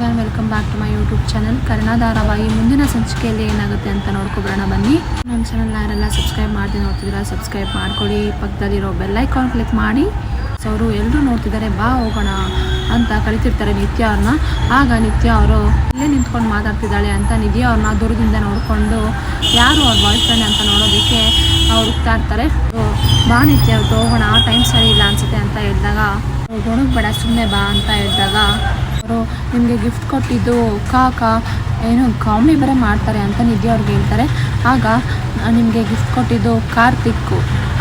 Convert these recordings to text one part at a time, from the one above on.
Welcome back to my YouTube channel. Karna ಧಾರಾವಾಹಿ ಮುಂದಿನ ಸಂಚಿಕೆಯಲ್ಲಿ ಏನಾಗುತ್ತೆ ಅಂತ ನೋಡ್ಕೊಬರೋಣ ಬನ್ನಿ. ನಮ್ಮ ಚಾನಲ್ ಯಾರೆಲ್ಲ ಸಬ್ಸ್ಕ್ರೈಬ್ ಮಾಡಿ ನೋಡ್ತಿದ್ದೀರಾ ಸಬ್ಸ್ಕ್ರೈಬ್ ಮಾಡ್ಕೊಳ್ಳಿ ಪಕ್ಕದಲ್ಲಿರೋ ಬೆಲ್ ಐಕಾನ್ ಕ್ಲಿಕ್ ಮಾಡಿ. ಸೊ ಅವರು ಎಲ್ಲರೂ ನೋಡ್ತಿದ್ದಾರೆ, ಬಾ ಹೋಗೋಣ ಅಂತ ಕರಿತಿರ್ತಾರೆ ನಿತ್ಯ ಅವ್ರನ್ನ. ಆಗ ನಿತ್ಯ ಅವರು, ಇಲ್ಲೇ ನಿಂತ್ಕೊಂಡು ಮಾತಾಡ್ತಿದ್ದಾಳೆ ಅಂತ ನಿಧಿ ಅವ್ರನ್ನ ದೂರದಿಂದ ನೋಡಿಕೊಂಡು, ಯಾರು ಅವ್ರ ಬಾಯ್ ಫ್ರೆಂಡ್ ಅಂತ ನೋಡೋದಕ್ಕೆ ಹೋಗ್ತಾ ಇರ್ತಾರೆ. ಬಾ ನಿತ್ಯ ಅವ್ರು ಹೋಗೋಣ ಟೈಮ್ ಸರಿ ಇಲ್ಲ ಅನಿಸುತ್ತೆ ಅಂತ ಹೇಳಿದಾಗ ಬೇಡ ಸುಮ್ಮನೆ ಬಾ ಅಂತ ಹೇಳಿದಾಗ ಅವರು ನಿಮಗೆ ಗಿಫ್ಟ್ ಕೊಟ್ಟಿದ್ದು ಕಾಕ, ಏನು ಕಾಮಿ ಬೇರೆ ಮಾಡ್ತಾರೆ ಅಂತ ನಿಧಿ ಅವ್ರಿಗೆ ಹೇಳ್ತಾರೆ. ಆಗ ನಿಮಗೆ ಗಿಫ್ಟ್ ಕೊಟ್ಟಿದ್ದು ಕಾರ್ತಿಕ್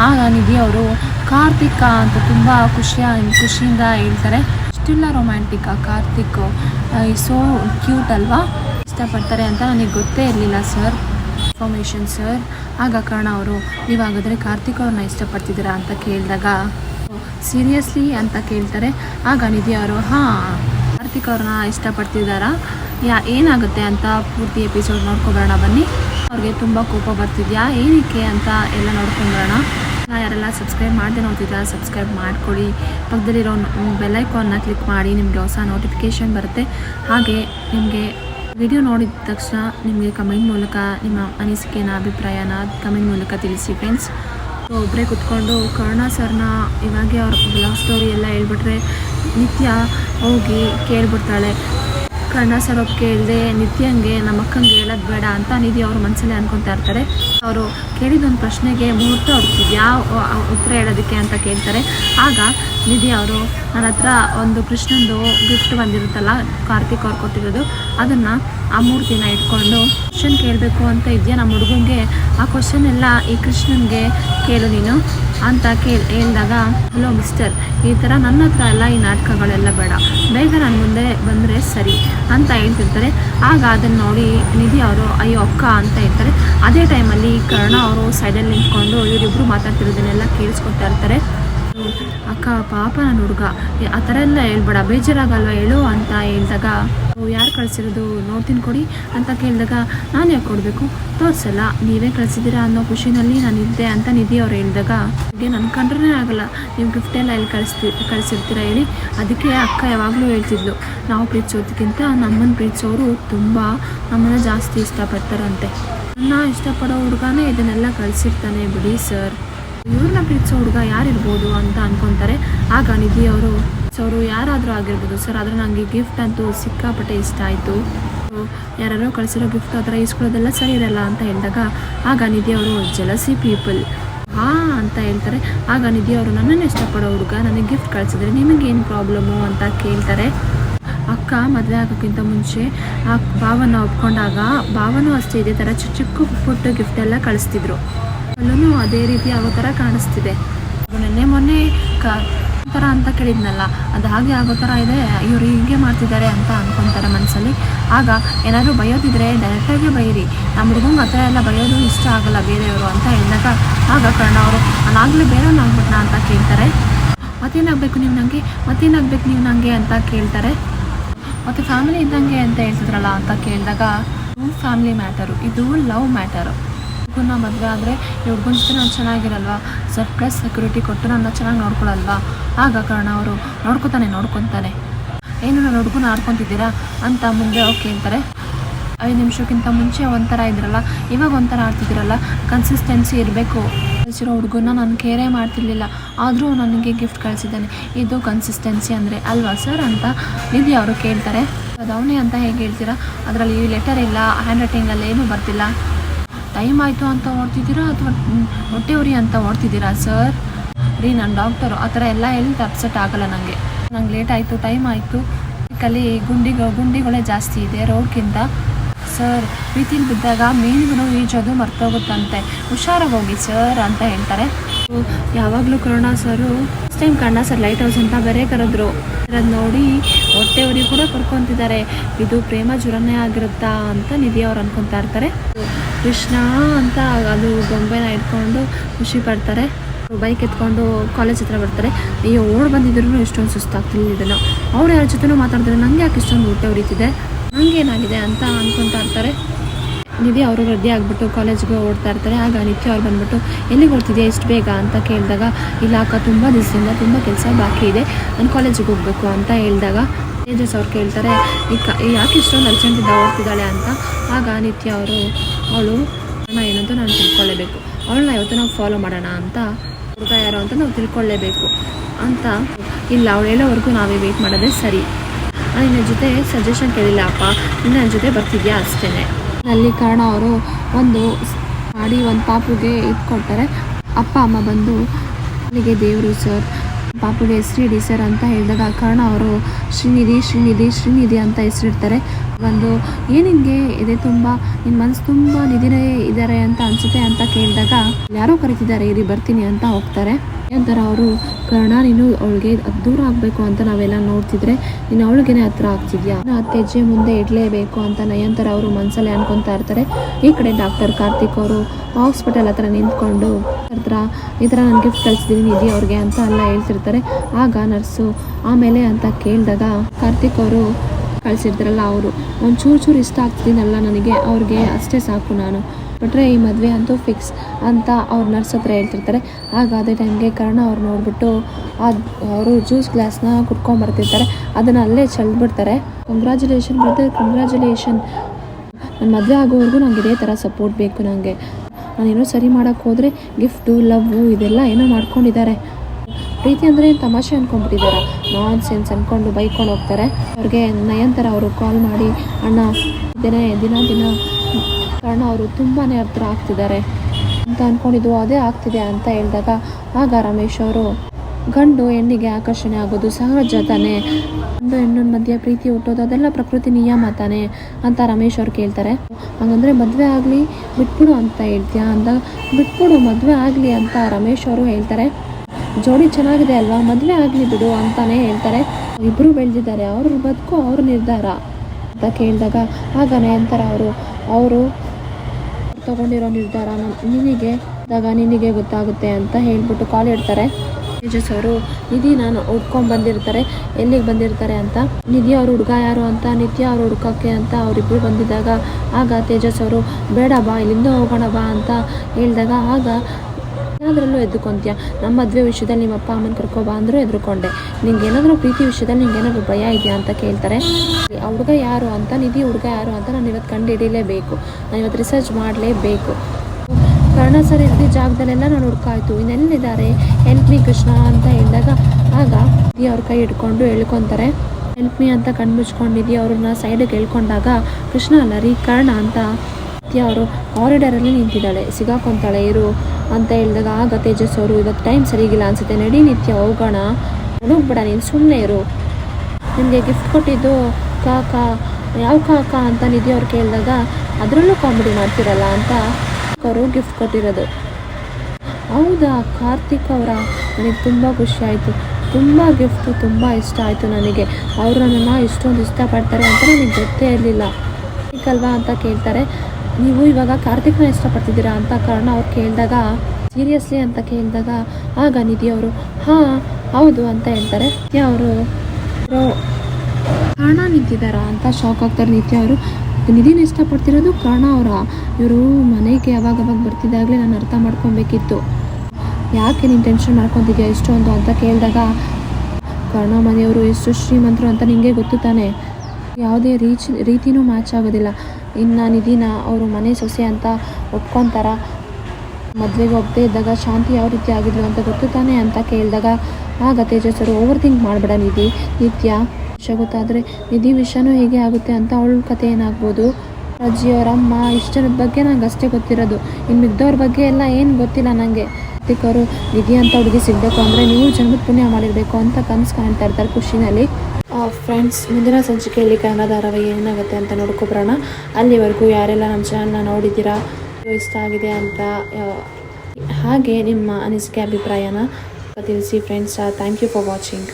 ಆಗ ನಿಧಿ ಅವರು, ಕಾರ್ತಿಕ ಅಂತ ತುಂಬ ಖುಷಿಯ ಖುಷಿಯಿಂದ ಹೇಳ್ತಾರೆ. ಇಷ್ಟೆಲ್ಲ ರೊಮ್ಯಾಂಟಿಕ್ ಕಾರ್ತಿಕ್ ಸೋ ಕ್ಯೂಟ್ ಅಲ್ವಾ? ಇಷ್ಟಪಡ್ತಾರೆ ಅಂತ ನನಗೆ ಗೊತ್ತೇ ಇರಲಿಲ್ಲ ಸರ್ ಇನ್ಫಾರ್ಮೇಷನ್ ಸರ್ ಆಗ ಕಾರಣ ಅವರು, ನೀವಾಗಿದ್ರೆ ಕಾರ್ತಿಕ್ ಅವ್ರನ್ನ ಇಷ್ಟಪಡ್ತಿದ್ದೀರಾ? ಅಂತ ಕೇಳಿದಾಗ ಸೀರಿಯಸ್ಲಿ ಅಂತ ಕೇಳ್ತಾರೆ. ಆಗ ನಿಧಿ ಅವರು, ಹಾಂ. ಕಾರ್ತಿಕ್ ಅವ್ರನ್ನ ಇಷ್ಟಪಡ್ತಿದ್ದಾರಾ? ಯಾ, ಏನಾಗುತ್ತೆ ಅಂತ ಪೂರ್ತಿ ಎಪಿಸೋಡ್ ನೋಡ್ಕೊಬರೋಣ, ಬನ್ನಿ. ಅವ್ರಿಗೆ ತುಂಬ ಕೋಪ ಬರ್ತಿದ್ಯಾ? ಏನಕ್ಕೆ ಅಂತ ಎಲ್ಲ ನೋಡ್ಕೊಂಬರೋಣ. ನಾ ಯಾರೆಲ್ಲ ಸಬ್ಸ್ಕ್ರೈಬ್ ಮಾಡದೆ ನೋಡ್ತಿದ್ದೀರಾ ಸಬ್ಸ್ಕ್ರೈಬ್ ಮಾಡ್ಕೊಳ್ಳಿ ಪಕ್ಕದಲ್ಲಿರೋ ಬೆಲ್ಲೈಕಾನ್ನ ಕ್ಲಿಕ್ ಮಾಡಿ, ನಿಮಗೆ ಹೊಸ ನೋಟಿಫಿಕೇಷನ್ ಬರುತ್ತೆ. ಹಾಗೆ ನಿಮಗೆ ವಿಡಿಯೋ ನೋಡಿದ ತಕ್ಷಣ ನಿಮಗೆ ಕಮೆಂಟ್ ಮೂಲಕ, ನಿಮ್ಮ ಅನಿಸಿಕೆನ, ಅಭಿಪ್ರಾಯನ ಕಮೆಂಟ್ ಮೂಲಕ ತಿಳಿಸಿ ಫ್ರೆಂಡ್ಸ್ ಒಬ್ಬರೇ ಕುತ್ಕೊಂಡು ಕರುಣಾ ಸರ್ನ ಇವಾಗೆ ಅವ್ರ ಲವ್ ಸ್ಟೋರಿ ಎಲ್ಲ ಹೇಳ್ಬಿಟ್ರೆ ನಿತ್ಯ ಹೋಗಿ ಕೇಳ್ಬಿಡ್ತಾಳೆ. ಕಣ್ಣ ಸರೋಪ್ ಕೇಳಿದೆ ನಿತ್ಯಂಗೆ ನಮ್ಮ ಅಕ್ಕಂಗೆ ಹೇಳೋದು ಬೇಡ ಅಂತ ನಿಧಿ ಅವ್ರ ಮನಸ್ಸಲ್ಲೇ ಅನ್ಕೊತಾ ಇರ್ತಾರೆ. ಅವರು ಕೇಳಿದೊಂದು ಪ್ರಶ್ನೆಗೆ ಮುಹೂರ್ತ ಅವ್ರು ಯಾವ ಉತ್ತರ ಹೇಳೋದಕ್ಕೆ ಅಂತ ಕೇಳ್ತಾರೆ. ಆಗ ನಿಧಿ ಅವರು, ನನ್ನ ಹತ್ರ ಒಂದು ಕೃಷ್ಣಂದು ಗಿಫ್ಟ್ ಬಂದಿರುತ್ತಲ್ಲ, ಕಾರ್ತಿಕ್ ಅವ್ರು ಕೊಟ್ಟಿರೋದು. ಅದನ್ನು ಆ ಮೂರ್ತಿನ ಇಟ್ಕೊಂಡು ಕ್ವಶನ್ ಕೇಳಬೇಕು ಅಂತ ಇದೆಯಾ? ನಮ್ಮ ಹುಡುಗಂಗೆ ಆ ಕ್ವಶನ್ ಎಲ್ಲ ಈ ಕೃಷ್ಣನ್ಗೆ ಕೇಳು ನೀನು. ಅಂತ ಕೇಳಿ, ಹೇಳಿದಾಗ, ಹಲೋ ಮಿಸ್ಟರ್, ಈ ಥರ ನನ್ನ ಹತ್ರ ಎಲ್ಲ ಈ ನಾಟಕಗಳೆಲ್ಲ ಬೇಡ. ಬೇಗ ನನ್ನ ಮುಂದೆ ಬಂದರೆ ಸರಿ ಅಂತ ಹೇಳ್ತಿರ್ತಾರೆ. ಆಗ ಅದನ್ನು ನೋಡಿ ನಿಧಿ ಅವರು, ಅಯ್ಯೋ ಅಕ್ಕ ಅಂತ ಹೇಳ್ತಾರೆ. ಅದೇ ಟೈಮಲ್ಲಿ ಕರ್ಣ ಅವರು ಸೈಡಲ್ಲಿ ನಿಂತ್ಕೊಂಡು ಇವರಿಬ್ಬರು ಮಾತಾಡ್ತಿರೋದನ್ನೆಲ್ಲ ಕೇಳಿಸ್ಕೊತಾ ಇರ್ತಾರೆ. ಅಕ್ಕ ಪಾಪ ನನ್ನ ಹುಡುಗ ಆ ಥರ ಎಲ್ಲ ಹೇಳ್ಬೇಡ, ಬೇಜಾರಾಗಲ್ವ ಹೇಳು ಅಂತ ಹೇಳಿದಾಗ ಯಾರು ಕಳಿಸಿರೋದು ನೋಡ್ತೀನಿ ಕೊಡಿ ಅಂತ ಕೇಳಿದಾಗ, ನಾನು ಯಾಕೆ ಕೊಡಬೇಕು? ತೋರಿಸಲ್ಲ, ನೀವೇ ಕಳಿಸಿದ್ದೀರಾ ಅನ್ನೋ ಖುಷಿನಲ್ಲಿ ನಾನು ಇದ್ದೆ ಅಂತ ನಿಧಿ ಅವ್ರು ಹೇಳಿದಾಗ ಹೀಗೆ ನನ್ನ ಕಂಡ್ರೇ ಆಗಲ್ಲ, ನೀವು ಗಿಫ್ಟ್ ಎಲ್ಲ ಎಲ್ಲಿ ಕಳಿಸ್ತಿ, ಕಳಿಸಿರ್ತೀರ ಹೇಳಿ? ಅದಕ್ಕೆ ಅಕ್ಕ ಯಾವಾಗಲೂ ಹೇಳ್ತಿದ್ಲು, ನಾವು ಪ್ರೀತಿಸೋದಕ್ಕಿಂತ ನಮ್ಮನ್ನು ಪ್ರೀತಿಸೋರು ತುಂಬ ನಮ್ಮನ್ನು ಜಾಸ್ತಿ ಇಷ್ಟಪಡ್ತಾರಂತೆ. ನನ್ನ ಇಷ್ಟಪಡೋ ಹುಡುಗನೇ ಇದನ್ನೆಲ್ಲ ಕಳಿಸಿರ್ತಾನೆ ಬಿಡಿ ಸರ್. ಇವ್ರನ್ನ ಪ್ರೀತಿಸೋ ಹುಡುಗ ಯಾರಿರ್ಬೋದು ಅಂತ ಅನ್ಕೊಂತಾರೆ. ಆಗ ನಿಧಿ ಅವರು ಅವರು ಯಾರಾದರೂ ಆಗಿರ್ಬೋದು. ಸರ್, ಆದರೆ ನನಗೆ ಗಿಫ್ಟ್ ಅಂತೂ ಸಿಕ್ಕಾಪಟ್ಟೆ ಇಷ್ಟ ಆಯಿತು. ಯಾರೋ ಕಳಿಸಿರೋ ಗಿಫ್ಟ್ ಆ ಥರ ಇಸ್ಕೊಳ್ಳೋದೆಲ್ಲ ಸರಿ ಇರಲ್ಲ ಅಂತ ಹೇಳಿದಾಗ, ಆಗ ನಿಧಿ ಅವರು ಜಲಸಿ ಪೀಪಲ್ ಹಾ ಅಂತ ಹೇಳ್ತಾರೆ. ಆಗ ನಿಧಿ ಅವರು, ನನ್ನನ್ನು ಇಷ್ಟಪಡೋ ಹುಡುಗ, ನನಗೆ ಗಿಫ್ಟ್ ಕಳಿಸಿದ್ರೆ ನಿಮಗೇನು ಪ್ರಾಬ್ಲಮ್ಮು ಅಂತ ಕೇಳ್ತಾರೆ. ಅಕ್ಕ ಮದುವೆ ಆಗೋಕ್ಕಿಂತ ಮುಂಚೆ, ಆ ಭಾವನ ಒಪ್ಕೊಂಡಾಗ ಭಾವನೂ ಅಷ್ಟೇ ಇದೇ. ಥರ ಚಿಕ್ಕ ಚಿಕ್ಕ ಪುಟ್ಟ ಗಿಫ್ಟೆಲ್ಲ ಕಳಿಸ್ತಿದ್ರು. ಅಲ್ಲೂ ಅದೇ ರೀತಿ ಆಗೋ ಥರ ಕಾಣಿಸ್ತಿದೆ. ನೆನ್ನೆ ಮೊನ್ನೆ ಕ ಥರ ಅಂತ ಕೇಳಿದ್ನಲ್ಲ, ಅದು ಹಾಗೆ ಆಗೋ ಥರ ಇದೆ, ಇವರು ಹೀಗೆ ಮಾಡ್ತಿದ್ದಾರೆ ಅಂತ ಅನ್ಕೊತಾರೆ ಮನಸ್ಸಲ್ಲಿ ಆಗ ಏನಾದರೂ ಬೈಯೋದಿದ್ರೆ ಡೈರೆಕ್ಟಾಗಿ ಬೈರಿ. ನಮ್ಮ ಹುಡುಗಂಗೆ ಆ ಥರ ಎಲ್ಲ ಬಯೋದು ಇಷ್ಟ ಆಗಲ್ಲ ಬೇರೆಯವರು ಅಂತ ಹೇಳಿದಾಗ, ಆಗ ಕರ್ಣ ಅವರು ನಾನಾಗಲೇ ಬೇರೆಯವ್ನಾಗ್ಬಿಟ್ನಾ ಅಂತ ಕೇಳ್ತಾರೆ. ಮತ್ತೇನಾಗಬೇಕು ನೀವು ನನಗೆ ಮತ್ತೇನಾಗಬೇಕು ನೀವು ನನಗೆ ಅಂತ ಕೇಳ್ತಾರೆ. ಮತ್ತು ಫ್ಯಾಮಿಲಿ ಇದ್ದಂಗೆ ಅಂತ ಹೇಳ್ತಿದ್ರಲ್ಲ ಅಂತ ಕೇಳಿದಾಗ ಫ್ಯಾಮಿಲಿ ಮ್ಯಾಟರು ಇದು ಲವ್ ಮ್ಯಾಟರು ಹುಡುಗನ ಮದುವೆ ಆದರೆ ಈ ಹುಡುಗನ ಜೊತೆ ನಾನು ಚೆನ್ನಾಗಿರಲ್ವಾ? ಸರ್ಪ್ರೈಸ್ ಸೆಕ್ಯೂರಿಟಿ ಕೊಟ್ಟು ನನ್ನ ಚೆನ್ನಾಗಿ ನೋಡ್ಕೊಳಲ್ವಾ? ಆಗ ಕಾರಣ ಅವರು ನೋಡ್ಕೊತಾನೆ ನೋಡ್ಕೊತಾನೆ. ಏನು ನಾನು ಹುಡುಗನ ಆಡ್ಕೊತಿದ್ದೀರಾ? ಅಂತ ಮುಂದೆ ಓಕೆ ಅಂತಾರೆ ಐದು ನಿಮಿಷಕ್ಕಿಂತ ಮುಂಚೆ ಒಂಥರ ಇದ್ರಲ್ಲ, ಇವಾಗ ಒಂಥರ ಆಡ್ತಿದ್ದೀರಲ್ಲ? ಕನ್ಸಿಸ್ಟೆನ್ಸಿ ಇರಬೇಕು. ಕಳಿಸಿರೋ ಹುಡುಗನ ನಾನು ಕೇರೇ ಮಾಡ್ತಿರ್ಲಿಲ್ಲ. ಆದರೂ ನನಗೆ ಗಿಫ್ಟ್ ಕಳಿಸಿದ್ದಾನೆ. ಇದು ಕನ್ಸಿಸ್ಟೆನ್ಸಿ ಅಂದರೆ ಅಲ್ವಾ ಸರ್ ಅಂತ ನಿಧಿ ಅವರು ಕೇಳ್ತಾರೆ. ಅದು ಅವನೇ ಅಂತ ಹೇಗೆ ಹೇಳ್ತೀರಾ? ಅದರಲ್ಲಿ ಲೆಟರ್ ಇಲ್ಲ ಹ್ಯಾಂಡ್ ರೈಟಿಂಗಲ್ಲಿ ಏನೂ ಬರ್ತಿಲ್ಲ? ಟೈಮ್ ಆಯಿತು ಅಂತ ಓಡ್ತಿದ್ದೀರಾ ಅಥವಾ ಹೊಟ್ಟೆ ಉರಿ ಅಂತ ಓಡ್ತಿದ್ದೀರಾ, ಸರ್? ರೀ, ನಾನು ಡಾಕ್ಟರು ಆ ಥರ ಎಲ್ಲ ಹೆಲ್ತ್ ಅಪ್ಸೆಟ್ ಆಗಲ್ಲ ನನಗೆ ನಂಗೆ ಲೇಟ್ ಆಯಿತು ಟೈಮ್ ಆಯಿತು. ಕಲಿ ಗುಂಡಿಗ, ಗುಂಡಿಗಳೇ ಜಾಸ್ತಿ ಇದೆ ರೋಡ್ಗಿಂತ ಸರ್, ಪ್ರೀತಿಲಿ ಬಿದ್ದಾಗ ಮೀನುಗಳು ಈಜೋದು ಮರ್ತೋಗುತ್ತಂತೆ. ಹುಷಾರಾಗಿ ಹೋಗಿ ಸರ್, ಅಂತ ಹೇಳ್ತಾರೆ. ಯಾವಾಗಲೂ Karuna sir first time Kanna sir light house ಅಂತ ಬೇರೆ ಕರೆದ್ರು. ಅದನ್ನು ನೋಡಿ ಹೊಟ್ಟೆ ಉರಿ ಕೂಡ ಕರ್ಕೊತಿದ್ದಾರೆ. ಇದು ಪ್ರೇಮ ಜ್ವರನೇ ಆಗಿರುತ್ತಾ ಅಂತ ನಿಧಿ ಅವ್ರು ಅನ್ಕೊತಾ ಇರ್ತಾರೆ. ಕೃಷ್ಣ ಅಂತ ಅದು ಗೊಂಬೆನ ಇಟ್ಕೊಂಡು ಖುಷಿ ಪಡ್ತಾರೆ. ಬೈಕ್ ಎತ್ಕೊಂಡು ಕಾಲೇಜ್ ಹತ್ರ ಬರ್ತಾರೆ. ಅಯ್ಯೋ ಓಡ್ ಬಂದಿದ್ರು ಇಷ್ಟೊಂದು ಸುಸ್ತಾಗ್ತಿಲ್ಲ ಇದನ್ನು. ಅವ್ರು ಯಾರ ಜೊತೆನೂ ಮಾತಾಡಿದ್ರೆ ನನಗೆ ಯಾಕೆ ಇಷ್ಟೊಂದು ಹೊಟ್ಟೆ ಉರಿತಿದೆ? ನನಗೇನಾಗಿದೆ ಅಂತ ಅನ್ಕೊತಾ ಇರ್ತಾರೆ. ನಿಧಿ ಅವರು ರೆಡಿ ಆಗಿಬಿಟ್ಟು ಕಾಲೇಜ್ಗೆ ಓಡ್ತಾ ಇರ್ತಾರೆ. ಆಗ ನಿತ್ಯ ಅವ್ರು ಬಂದ್ಬಿಟ್ಟು, ಎಲ್ಲಿಗೆ ಓಡ್ತಿದ್ಯಾ? ಇಷ್ಟು ಬೇಗ? ಅಂತ ಕೇಳಿದಾಗ, ಇಲ್ಲ ಅಕ್ಕ, ತುಂಬ ದಿವಸದಿಂದ ತುಂಬ ಕೆಲಸ ಬಾಕಿ ಇದೆ. ನಾನು ಕಾಲೇಜಿಗೆ ಹೋಗಬೇಕು, ಅಂತ ಹೇಳಿದಾಗ ತೇಜಸ್ ಅವ್ರು ಕೇಳ್ತಾರೆ ಯಾಕೆ ಇಷ್ಟೊಂದು ಅರ್ಜೆಂಟಿಂದ ಹೋಗ್ತಿದ್ದಾಳೆ ಅಂತ? ಆಗ ನಿತ್ಯ ಅವರು, ಅವಳು ಏನಂತ ನಾನು ತಿಳ್ಕೊಳ್ಳೇಬೇಕು ಅವಳನ್ನ ಇವತ್ತು ನಾವು ಫಾಲೋ ಮಾಡೋಣ ಅಂತ ಹುಡುಗ ಯಾರು ಅಂತ ನಾವು ತಿಳ್ಕೊಳ್ಳೇಬೇಕು ಅಂತ, ಇಲ್ಲ, ಅವಳು ಹೇಳೋವರೆಗೂ ನಾವೇ ವೆಯ್ಟ್ ಮಾಡೋದೇ ಸರಿ. ನಾನು ನಿನ್ನ ಜೊತೆ ಸಜೆಷನ್ ಕೇಳಿಲ್ಲ, ಅಪ್ಪ. ನನ್ನ ಜೊತೆ ಬರ್ತಿದ್ಯಾ ಅಷ್ಟೇ ಅಲ್ಲಿ ಕಾರಣ ಅವರು ಒಂದು ಮಾಡಿ ಒಂದು ಪಾಪುಗೆ ಇಟ್ಕೊಡ್ತಾರೆ. ಅಪ್ಪ, ಅಮ್ಮ ಬಂದು, ಅಲ್ಲಿಗೆ ದೇವರು ಸರ್ ಪಾಪುಗೆ ಹೆಸರಿಡಿ ಸರ್ ಅಂತ ಹೇಳಿದಾಗ ಕಾರಣ ಅವರು ಶ್ರೀನಿಧಿ ಶ್ರೀನಿಧಿ ಶ್ರೀನಿಧಿ ಅಂತ ಹೆಸರಿಡ್ತಾರೆ. ಬಂದು ಏನಿಂಗೆ ಇದೆ ತುಂಬ ನಿನ್ನ ಮನಸ್ಸು ತುಂಬ ನಿಧಿನೇ ಇದ್ದಾರೆ ಅಂತ ಅನಿಸುತ್ತೆ ಅಂತ ಕೇಳಿದಾಗ ಯಾರೋ ಕರಿತಿದ್ದಾರೆ, ಇರಿ ಬರ್ತೀನಿ ಅಂತ ಹೋಗ್ತಾರೆ. ನಂತರ ಅವರು, ಕರ್ಣ, ನೀನು ಅವಳಿಗೆ ದೂರ ಆಗಬೇಕು ಅಂತ ನಾವೆಲ್ಲ ನೋಡ್ತಿದ್ರೆ, ನೀನು ಅವಳಿಗೇನೆ ಹತ್ರ ಆಗ್ತಿದ್ಯಾ? ನಾ ಹೆಜ್ಜೆ ಮುಂದೆ ಇಡಲೇಬೇಕು ಅಂತ ನಯಂತರ ಅವರು ಮನಸ್ಸಲ್ಲೇ ಅನ್ಕೊತಾ ಇರ್ತಾರೆ. ಈ ಕಡೆ ಡಾಕ್ಟರ್ ಕಾರ್ತಿಕ್ ಅವರು ಹಾಸ್ಪಿಟಲ್ ಹತ್ರ ನಿಂತ್ಕೊಂಡು ಹತ್ರ ಈ ಥರ ನಾನು ಗಿಫ್ಟ್ ಕಳಿಸಿದ್ದೀನಿ ನಿಧಿ ಅವ್ರಿಗೆ ಅಂತ ಎಲ್ಲ ಹೇಳ್ತಿರ್ತಾರೆ. ಆಗ ನರ್ಸು, ಆಮೇಲೆ? ಅಂತ ಕೇಳಿದಾಗ ಕಾರ್ತಿಕ್ ಅವರು ಕಳಿಸಿರ್ತಾರಲ್ಲ ಅವರು. ಒಂದು ಚೂರು ಚೂರು ಇಷ್ಟ ಆಗ್ತಿದ್ದೀನಲ್ಲ ನನಗೆ, ಅವ್ರಿಗೆ ಅಷ್ಟೇ ಸಾಕು ನಾನು. ಬಿಟ್ರೆ ಈ ಮದುವೆ ಅಂತೂ ಫಿಕ್ಸ್ ಅಂತ ಅವ್ರ ನರ್ಸ್ ಹತ್ರ ಹೇಳ್ತಿರ್ತಾರೆ. ಆಗ ಅದೇ ಟೈಮ್ಗೆ ಕರ್ಣ ಅವ್ರು ನೋಡಿಬಿಟ್ಟು ಅದು ಅವರು ಜ್ಯೂಸ್ ಗ್ಲಾಸ್ನ ಕುಟ್ಕೊಂಬರ್ತಿರ್ತಾರೆ ಅದನ್ನು ಅಲ್ಲೇ ಚೆಲ್ಬಿಡ್ತಾರೆ. ಕಂಗ್ರ್ಯಾಚುಲೇಷನ್ ಬರ್ತದೆ ಕಂಗ್ರ್ಯಾಚುಲೇಷನ್ ನನ್ನ ಮದುವೆ ಆಗೋವರೆಗೂ ನಂಗೆ ಇದೇ ಥರ ಸಪೋರ್ಟ್ ಬೇಕು ನನಗೆ ನಾನೇನೋ ಸರಿ ಮಾಡೋಕ್ಕೆ ಹೋದರೆ ಗಿಫ್ಟು ಲವ್ವು ಇದೆಲ್ಲ ಏನೋ ಮಾಡ್ಕೊಂಡಿದ್ದಾರೆ. ಪ್ರೀತಿ ಅಂದರೆ ತಮಾಷೆ ಅಂದ್ಕೊಂಡ್ಬಿಟ್ಟಿದ್ದಾರೆ ನಾನ್ ಸೆನ್ಸ್ ಅಂದ್ಕೊಂಡು ಬೈಕೊಂಡು ಹೋಗ್ತಾರೆ. ಅವ್ರಿಗೆ ನಯಂತರ ಅವರು ಕಾಲ್ ಮಾಡಿ, ಅಣ್ಣ ದಿನ ದಿನ ದಿನ ಕಾರಣ ಅವರು ತುಂಬಾ ಹತ್ರ ಆಗ್ತಿದ್ದಾರೆ. ಅಂತ ಅಂದ್ಕೊಂಡಿದ್ವು ಅದೇ ಆಗ್ತಿದೆ ಅಂತ ಹೇಳಿದಾಗ, ಆಗ ರಮೇಶ್ ಅವರು, ಗಂಡು ಹೆಣ್ಣಿಗೆ ಆಕರ್ಷಣೆ ಆಗೋದು ಸಹಜ ತಾನೇ? ಗಂಡು ಹೆಣ್ಣಿನ ಮಧ್ಯೆ ಪ್ರೀತಿ ಹುಟ್ಟೋದು ಅದೆಲ್ಲ ಪ್ರಕೃತಿ ನಿಯಮ ತಾನೆ? ಅಂತ ರಮೇಶ್ ಅವ್ರು ಕೇಳ್ತಾರೆ. ಹಂಗಂದರೆ ಮದುವೆ ಆಗಲಿ, ಬಿಟ್ಬಿಡು ಅಂತ ಹೇಳ್ತೀಯ? ಅಂದಾಗ ಬಿಟ್ಬಿಡು, ಮದುವೆ ಆಗಲಿ ಅಂತ ರಮೇಶ್ ಅವರು ಹೇಳ್ತಾರೆ. ಜೋಡಿ ಚೆನ್ನಾಗಿದೆ ಅಲ್ವಾ? ಮದುವೆ ಆಗಲಿ ಬಿಡು ಅಂತಾನೆ ಹೇಳ್ತಾರೆ. ಇಬ್ಬರು ಬೆಳೆದಿದ್ದಾರೆ. ಅವ್ರ ಬದುಕು ಅವ್ರ ನಿರ್ಧಾರ ಅಂತ ಕೇಳಿದಾಗ ಆಗ ಅಂತಾರೆ ಅವರು. ಅವರು ತಗೊಂಡಿರೋ ನಿರ್ಧಾರ ನನ್- ನಿನಗೆ ಇದ್ದಾಗ ನಿನಗೆ ಗೊತ್ತಾಗುತ್ತೆ ಅಂತ ಹೇಳ್ಬಿಟ್ಟು ಕಾಲ್ ಇಡ್ತಾರೆ ತೇಜಸ್ ಅವರು, ನಿಧಿ ನಾನು ಹುಡ್ಕೊಂಡ್ ಬಂದಿರ್ತಾರೆ. ಎಲ್ಲಿಗೆ ಬಂದಿರ್ತಾರೆ ಅಂತ? ನಿಧಿ ಅವ್ರ ಹುಡುಗ ಯಾರು ಅಂತ? ನಿತ್ಯ ಅವ್ರ ಹುಡ್ಕೋಕ್ಕೆ ಅಂತ ಅವರಿಬ್ಬರು ಬಂದಿದ್ದಾಗ, ಆಗ ತೇಜಸ್ ಅವರು, ಬೇಡ ಬಾ, ಇಲ್ಲಿಂದ ಹೋಗೋಣ ಬಾ ಅಂತ ಹೇಳಿದಾಗ, ಆಗ ಏನಾದ್ರಲ್ಲೂ ಎದ್ದುಕೊಂತೀಯ? ನಮ್ಮ ಮದುವೆ ವಿಷಯದಲ್ಲಿ ನಿಮ್ಮ ಅಪ್ಪ ಅಮ್ಮನ ಕರ್ಕೊಬಾ ಅಂದರೂ ಎದ್ರುಕೊಂಡೆ. ನಿಂಗೆ ಏನಾದರೂ ಪ್ರೀತಿ ವಿಷಯದಲ್ಲಿ ನಿಂಗೆ ಏನಾದರೂ ಭಯ ಇದೆಯಾ ಅಂತ ಕೇಳ್ತಾರೆ. ಆ ಹುಡುಗ ಯಾರು ಅಂತ, ನಿಧಿ ಹುಡುಗ ಯಾರು ಅಂತ ನಾನು ಇವತ್ತು ಕಂಡು ಹಿಡಿಲೇಬೇಕು ನಾನು ಇವತ್ತು ರಿಸರ್ಚ್ ಮಾಡಲೇಬೇಕು. ಕರ್ಣ ಸರ್ ಇದ್ದ ಜಾಗದಲ್ಲೆಲ್ಲ ನಾನು ಹುಡ್ಕಾಯ್ತು. ಇನ್ನೆಲ್ಲಿದ್ದಾರೆ? ಹೆಲ್ಪ್ ಮೀ ಕೃಷ್ಣ ಅಂತ ಹೇಳಿದಾಗ, ಆಗ ನಿಧಿ ಅವ್ರ ಕೈ ಹಿಡ್ಕೊಂಡು ಹೇಳ್ಕೊತಾರೆ. ಹೆಲ್ಪ್ ಮೀ ಅಂತ ಕಣ್ಮುಚ್ಕೊಂಡಿದ್ದಿ ಅವ್ರನ್ನ ಸೈಡಿಗೆ ಹೇಳ್ಕೊಂಡಾಗ, ಕೃಷ್ಣ ಅಲ್ಲ ರೀ, ಕರ್ಣ ಅಂತ ನಿತ್ಯ ಅವರು ಕಾರಿಡಾರಲ್ಲಿ ನಿಂತಿದ್ದಾಳೆ. ಸಿಗಾಕೊಂತಾಳೆ, ಇರು ಅಂತ ಹೇಳಿದಾಗ, ಆಗ ತೇಜಸ್ ಅವರು, ಇವತ್ತು ಟೈಮ್ ಸರಿಗಿಲ್ಲ ಅನಿಸುತ್ತೆ, ನಡಿ ನಿತ್ಯ, ಹೋಗೋಣ. ಹೋಗ್ಬೇಡ ನೀನು ಸುಮ್ಮನೆ ಇರು. ನಿಮಗೆ ಗಿಫ್ಟ್ ಕೊಟ್ಟಿದ್ದು ಕಾಕ, ಯಾವ ಕಾಕ ಅಂತ ನಿಧಿ ಅವ್ರು ಕೇಳಿದಾಗ, ಅದರಲ್ಲೂ ಕಾಮಿಡಿ ಮಾಡ್ತಿರಲ್ಲ ಅಂತ ಅವರು ಗಿಫ್ಟ್ ಕೊಟ್ಟಿರೋದು. ಹೌದಾ, ಕಾರ್ತಿಕ್ ಅವರ? ನನಗೆ ತುಂಬ ಖುಷಿಯಾಯಿತು ತುಂಬ ಗಿಫ್ಟು ತುಂಬ ಇಷ್ಟ ಆಯಿತು ನನಗೆ. ಅವರು ನನ್ನನ್ನು ಇಷ್ಟೊಂದು ಇಷ್ಟಪಡ್ತಾರೆ ಅಂತ ನನಗೆ ಗೊತ್ತೇ ಇರಲಿಲ್ಲ. ಅಲ್ವಾ? ಅಂತ ಕೇಳ್ತಾರೆ. ನೀವು ಇವಾಗ ಕಾರ್ತಿಕ್ನ ಇಷ್ಟಪಡ್ತಿದ್ದೀರಾ ಅಂತ ಕಾರಣ ಅವ್ರು ಕೇಳಿದಾಗ, ಸೀರಿಯಸ್ಲಿ ಅಂತ ಕೇಳಿದಾಗ, ಆಗ ನಿಧಿ ಅವರು, ಹಾಂ, ಹೌದು ಅಂತ ಹೇಳ್ತಾರೆ. ನಿತ್ಯ ಅವರು ಕಾರಣ ನಿಂತಿದ್ದಾರಾ ಅಂತ ಶಾಕ್ ಆಗ್ತಾರೆ ನಿತ್ಯ ಅವರು. ನಿಧಿನ ಇಷ್ಟಪಡ್ತಿರೋದು ಕಾರಣ ಅವರ. ಇವರು ಮನೆಗೆ ಯಾವಾಗ ಅವಾಗ ಬರ್ತಿದ್ದಾಗಲೇ ನಾನು ಅರ್ಥ ಮಾಡ್ಕೊಬೇಕಿತ್ತು ಯಾಕೆ ನೀನು ಟೆನ್ಷನ್ ಮಾಡ್ಕೊತಿದ್ಯಾ ಇಷ್ಟೊಂದು? ಅಂತ ಕೇಳಿದಾಗ, ಕರ್ಣ ಮನೆಯವರು ಎಷ್ಟು ಶ್ರೀಮಂತರು ಅಂತ ನಿಮಗೆ ಗೊತ್ತು ತಾನೆ. ಯಾವುದೇ ರೀಚ್, ರೀತಿನೂ ಮ್ಯಾಚ್ ಆಗೋದಿಲ್ಲ. ಇನ್ನು ನಿಧಿನ ಅವರು ಮನೆ ಸೊಸೆ ಅಂತ ಒಪ್ಕೊತಾರ. ಮದುವೆಗೆ ಹೋಗದೇ ಇದ್ದಾಗ ಶಾಂತಿ ಯಾವ ರೀತಿ ಆಗಿದ್ಲು ಅಂತ ಗೊತ್ತು ತಾನೆ ಅಂತ ಕೇಳಿದಾಗ ಆಗ ತೇಜಸ್ವರು ಓವರ್ ಥಿಂಕ್ ಮಾಡಬೇಡ ನಿಧಿ, ನಿತ್ಯ. ವಿಷಯ ಗೊತ್ತಾದರೆ ನಿಧಿ ವಿಷಯನೂ ಹೇಗೆ ಆಗುತ್ತೆ ಅಂತ ಅವಳ ಕತೆ ಏನಾಗ್ಬೋದು? ಅಜ್ಜಿಯವರ ಅಮ್ಮ ಇಷ್ಟು ಜನದ ಬಗ್ಗೆ ನಂಗೆ ಅಷ್ಟೇ ಗೊತ್ತಿರೋದು. ಇನ್ನು ಮಿಗ್ದವ್ರ ಬಗ್ಗೆ ಎಲ್ಲ ಏನು ಗೊತ್ತಿಲ್ಲ ನನಗೆ ಅವರು ನಿಧಿ ಅಂತ ಹುಡುಗಿ ಸಿಗಬೇಕು ಅಂದರೆ ನೀವು ಜನ್ಮದ ಪುಣ್ಯ ಮಾಡಿರಬೇಕು ಅಂತ ಕನಸು ಕಾಣ್ತಾ ಇರ್ತಾರೆ ಖುಷಿನಲ್ಲಿ. ಫ್ರೆಂಡ್ಸ್, ಮುಂದಿನ ಸಂಚಿಕೆಯಲ್ಲಿ ಕನ್ನಡ ಧಾರಾವಾಹಿ ಏನಾಗುತ್ತೆ ಅಂತ ನೋಡ್ಕೊಬರೋಣ ಅಲ್ಲಿವರೆಗೂ ಯಾರೆಲ್ಲ ನಮ್ಮ ಚಾನಲ್ನ ನೋಡಿದ್ದೀರಾ, ಇಷ್ಟ ಆಗಿದೆ ಅಂತ, ಹಾಗೆ ನಿಮ್ಮ ಅನಿಸಿಕೆ, ಅಭಿಪ್ರಾಯನ ತಿಳಿಸಿ friends thank you for watching